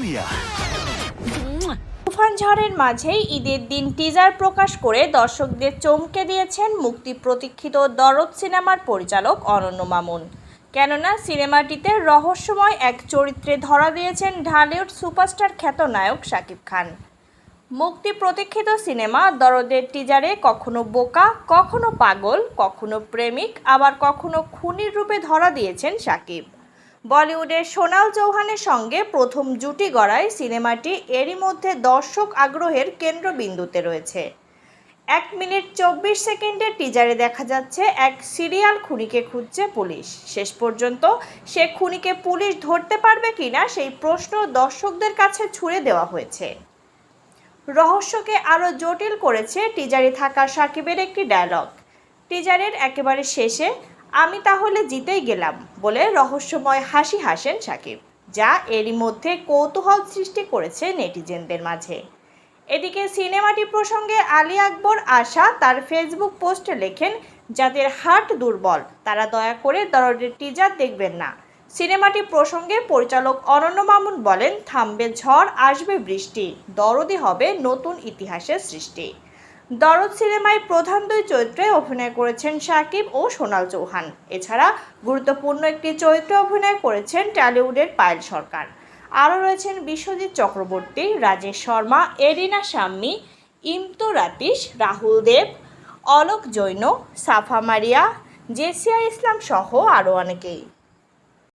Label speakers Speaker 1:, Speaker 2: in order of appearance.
Speaker 1: Lumia.
Speaker 2: তুফান ঝড়ের মাঝেই ঈদের দিন টিজার প্রকাশ করে দর্শকদের চমকে দিয়েছেন মুক্তি প্রতীক্ষিত দরদ সিনেমার পরিচালক অনন্য মামুন। কেননা, সিনেমাটিতে রহস্যময় এক চরিত্রে ধরা দিয়েছেন ঢালিউড সুপারস্টার খ্যাত নায়ক শাকিব খান। মুক্তি প্রতীক্ষিত সিনেমা দরদের টিজারে কখনো বোকা, কখনো পাগল, কখনো প্রেমিক, আবার কখনো খুনির রূপে ধরা দিয়েছেন শাকিব। বলিউডের সোনাল চৌহানের সঙ্গে প্রথম জুটি গড়ায় সিনেমাটি এরই মধ্যে দর্শক আগ্রহের কেন্দ্রবিন্দুতে রয়েছে। এক মিনিট চব্বিশ সেকেন্ডের টিজারে দেখা যাচ্ছে এক সিরিয়াল খুনিকে খুঁজছে পুলিশ। শেষ পর্যন্ত সে খুনিকে পুলিশ ধরতে পারবে কিনা সেই প্রশ্ন দর্শকদের কাছে ছুড়ে দেওয়া হয়েছে। রহস্যকে আরও জটিল করেছে টিজারে থাকা সাকিবের একটি ডায়লগ টিজারের একেবারে শেষে আমি তাহলে জিতেই গেলাম বলে রহস্যময় হাসি হাসেন সাকিব, যা এরই মধ্যে কৌতূহল সৃষ্টি করেছে নেটিজেনদের মাঝে। এদিকে সিনেমাটি প্রসঙ্গে আলী আকবর আশা তার ফেসবুক পোস্টে লেখেন, যাদের হার্ট দুর্বল, তারা দয়া করে দরদের টিজার দেখবেন না। সিনেমাটি প্রসঙ্গে পরিচালক অনন্য মামুন বলেন, থামবে ঝড়, আসবে বৃষ্টি দরদি হবে নতুন ইতিহাসের সৃষ্টি। দরদ সিনেমায় প্রধান দুই চরিত্রে অভিনয় করেছেন সাকিব ও সোনাল চৌহান। এছাড়া গুরুত্বপূর্ণ একটি চরিত্রে অভিনয় করেছেন টলিউডের পায়েল সরকার। আরও রয়েছেন বিশ্বজিৎ চক্রবর্তী, রাজেশ শর্মা, এরিনা শাম্মী, ইমতু রাতিশ, রাহুল দেব, অলোক জৈন, সাফা মারিয়া, জেসিয়া ইসলাম সহ আরও অনেকেই।